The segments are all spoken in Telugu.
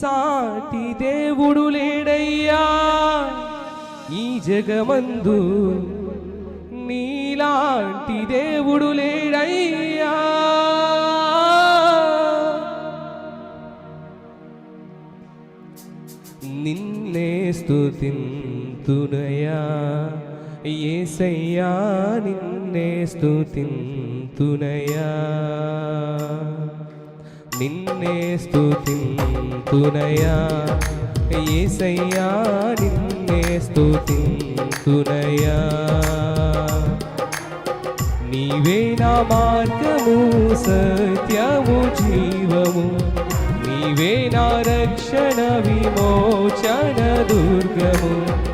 సాటి దేవుడు లేడయ్యా. ఈ జగమందు నీలాంటి దేవుడు లేడయ్యా. నిన్నే స్తుతింతునయా ఏసయ్యా నిన్నే స్తుతింతునయా నిన్నే స్థుతింతునయా ఏసయ్యా నిన్నే స్థుతింతునయా నీవే నా మార్గము సత్యము జీవము. నీవే నా రక్షణ విమోచన దుర్గము.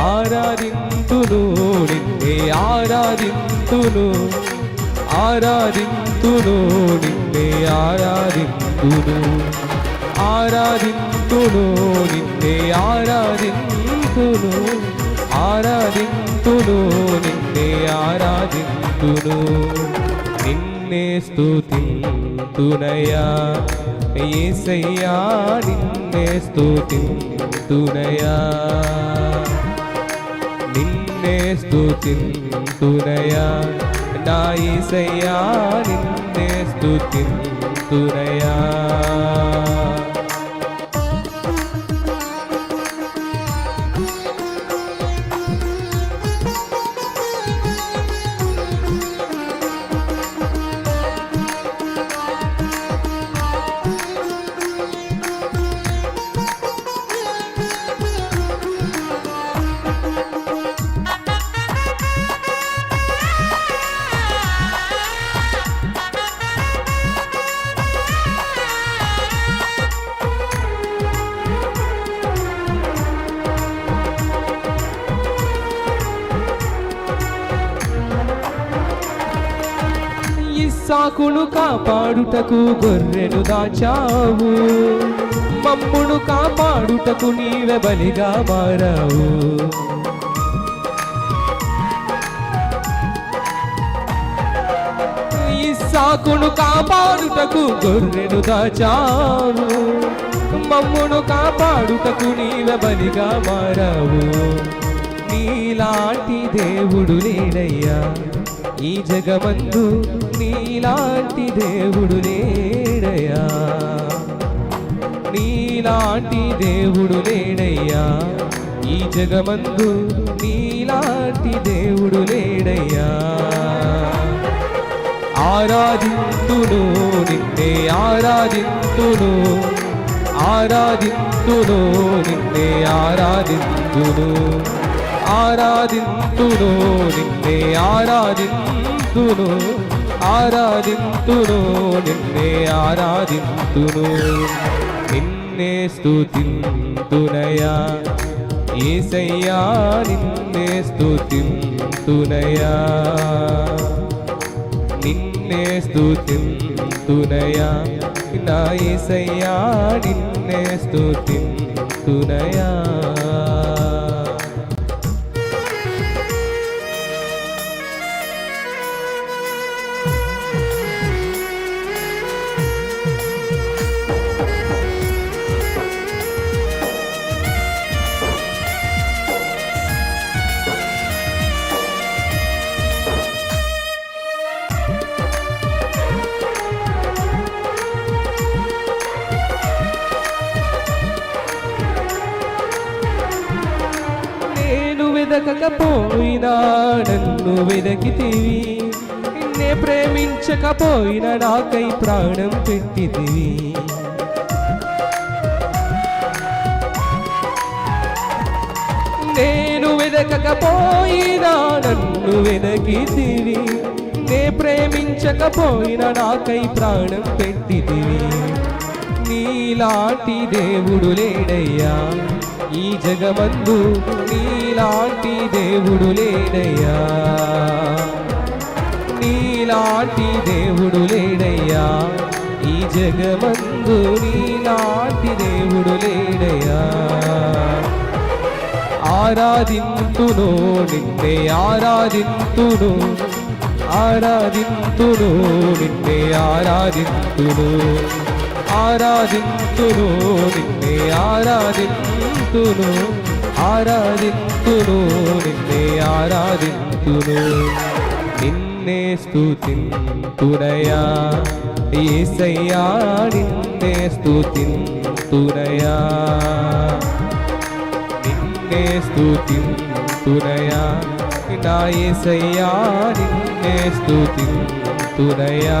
ఆరాధింతును నిన్నే ఆరాధింతును. ఆరాధింతును నిన్నే ఆరాధింతును. ఆరాధింతును నిన్నే ఆరాధింతును. ఆరాధింతును నిన్నే ఆరాధింతును. నిన్నే స్తుతింతునయా ఏసయ్యా నిన్నే స్తుతింతునయా. స్తుతింతునయా నా ఏసయ్యా నిన్నే స్తుతింతునయా ఇస్సాకును కాపాడుటకు గొర్రెను దాచావు. మమ్మును కాపాడుటకు నీవె బలిగా మారావు. ఇస్సాకును కాపాడుటకు గొర్రెను దాచావు. మమ్మును కాపాడుటకు నీవె బలిగా మారావు. నీలాంటి దేవుడు లేడయ్యా ఈ జగమందు నీ నీలాంటి దేవుడు లేడయ్యా. నీలాంటి దేవుడు లేడయ్యా. ఈ జగమందు నీలాంటి దేవుడు లేడయ్యా. ఆరాధింతును నిన్నే ఆరాధింతును. ఆరాధింతును నిన్నే ఆరాధింతును. ఆరాధింతును నిన్నే ఆరాధింతును. ఆరాధింతును నిన్నే ఆరాధింతును. నిన్నే స్తుతింతునయా. ఏసయ్యా నిన్నే స్తుతింతునయా. నిన్నే స్తుతింతునయా. నా ఏసయ్యా నిన్నే స్తుతింతునయా. వెదకకపోయినా నన్ను వెదకితివి. నిన్నే ప్రేమించకపోయినా నాకై ప్రాణం పెట్టితివి. నేను వెదకకపోయినా నన్ను వెదకితివి. నే ప్రేమించకపోయినా నాకై ప్రాణం పెట్టితివి. నీలాంటి దేవుడు లేడయ్యా. ఈ జగమందు నీలాంటి దేవుడు లేడయ్యా. నీలాంటి దేవుడు లేడయ్యా. ఈ జగమందు నీలాంటి దేవుడు లేడయ్యా. ఆరాధింతును నిన్నే ఆరాధింతును ఆరాధింతును నిన్నే ఆరాధింతును ఆరాధింతును నిన్నే ఆరాధింతును. ఆరాధింతును ఆరాధింతును నిన్నే ఆరాధింతును. నిన్నే స్తుతింతునయా ఏసయ్యా నిన్నే స్తుతింతునయా నిన్నే స్తుతింతునయా నా ఏసయ్యా నిన్నే స్తుతింతునయా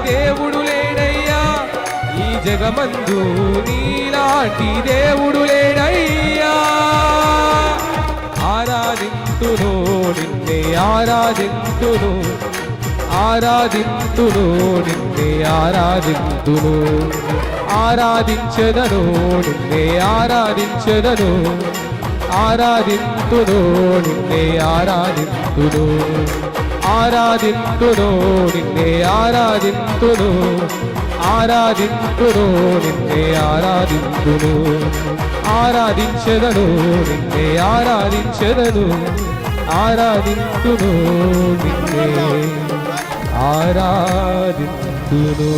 దేవుడు లేడయ్యా. ఈ జగమందు నీలాంటి దేవుడు లేడయ్యా. ఆరాధింతును నిన్నే ఆరాధింతును. ఆరాధింతును నిన్నే ఆరాధింతును. ఆరాధించదను నిన్నే ఆరాధించదను. ఆరాధింతును నిన్నే ఆరాధింతును. ఆరాధింతును నిన్నే ఆరాధింతును ఆరాధింతును నిన్నే ఆరాధింతును ఆరాధించదను నిన్నే ఆరాధించదను ఆరాధింతును నిన్నే ఆరాధింతును